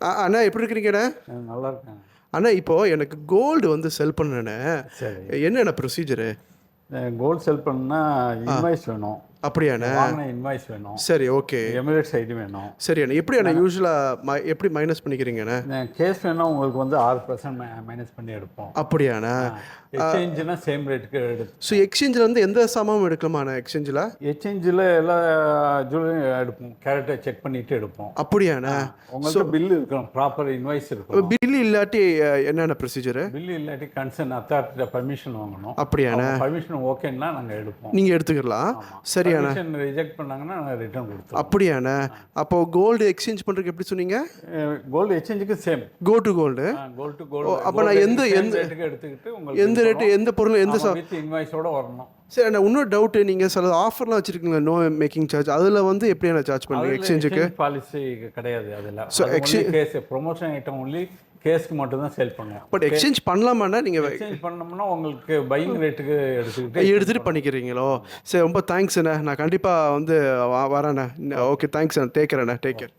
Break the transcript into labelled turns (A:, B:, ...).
A: அண்ணா எப்படி இருக்கிறீங்கண்ணா?
B: நல்லா இருக்கேன்.
A: அண்ணா இப்போ எனக்கு கோல்டு வந்து செல் பண்ணேண்ணே என்னென்ன ப்ரொசீஜரு
B: கோல்டு செல் பண்ணா இன்வாய்ஸ் வேணும்.
A: அப்படியாண்ணே?
B: இன்வாய்ஸ் வேணும்.
A: சரி ஓகே.
B: எமிரேட்ஸ் ஐடி வேணும்.
A: சரி அண்ணா எப்படி அண்ணா யூஸ்வலாக எப்படி மைனஸ் பண்ணிக்கிறீங்கண்ணே?
B: கேஸ் வேணா உங்களுக்கு வந்து ஆறு பர்சன்ட் மைனஸ் பண்ணி எடுப்போம்.
A: அப்படியாண்ணா?
B: எக்ஸ்சேஞ்சுனா சேம் ரேட்டுக்கு எடுத்து
A: ஸோ எக்ஸ்சேஞ்சில் வந்து எந்த சாமானும் எடுக்கலாமாண்ணா எக்ஸ்சேஞ்சில்
B: எக்ஸ்சேஞ்சில் எல்லா ஜுவல்லரியும் எடுப்போம். கேரக்டரை செக் பண்ணிட்டு எடுப்போம்.
A: அப்படியாண்ணா?
B: உங்களுக்கு பில் இருக்கணும். ப்ராப்பர் இன்வாய்ஸ் இருக்கணும்.
A: பில் இல்லாட்டி என்னென்ன ப்ரொசீஜரு
B: பில் இல்லாட்டி கன்சர்ன் அத்தாரிட்ட பர்மிஷன் வாங்கணும்.
A: அப்படியாண்ணா?
B: பர்மிஷன் ஓகேன்னா நாங்கள் எடுப்போம்.
A: நீங்கள் எடுத்துக்கலாம் சரியாண்ணா
B: பர்மிஷன் ரிஜெக்ட் பண்ணாங்கன்னா நாங்கள் ரிட்டர்ன் கொடுத்துருவோம்
A: அப்படியாண்ணா? அப்போ கோல்டு எக்ஸ்சேஞ்ச் பண்ணுறதுக்கு எப்படி சொன்னீங்க?
B: Gold எக்ஸ்சேஞ்சுக்கு same
A: go to gold
B: gold to gold
A: அப்ப நான் எந்த- எந்த-
B: எடுத்துக்கிட்டு உங்களுக்கு
A: எந்த ரேட்டு எந்த பொருள் எந்த
B: இன்வாய்ஸோட வரணும்.
A: சரி அண்ணா இன்னொரு டவுட்டு நீங்கள் சில ஆஃபர்லாம் வச்சுருக்கீங்களா? நோ மேக்கிங் சார்ஜ் அதில் வந்து எப்படி என்ன சார்ஜ் பண்ணுறீங்க எக்ஸ்சேஞ்சுக்கு
B: பாலிசி கிடையாது அதில்.
A: So,
B: so case promotion item only கேஸ்க்கு மட்டும் தான் செல் பண்ணுவோம்.
A: பட் எக்ஸ்சேஞ்ச் பண்ணலாமாண்ணா நீங்கள்
B: எக்ஸ்சேஞ்ச் பண்ணோம்னா உங்களுக்கு பையிங் ரேட்டுக்கு எடுத்துக்கிட்டு
A: எடுத்துகிட்டு பண்ணிக்கிறீங்களோ? சரி ரொம்ப தேங்க்ஸ் அண்ணா. நான் கண்டிப்பாக வந்து வரேண்ணே ஓகே தேங்க்ஸ் அண்ணா. டேக் கேர் அண்ணா. Take care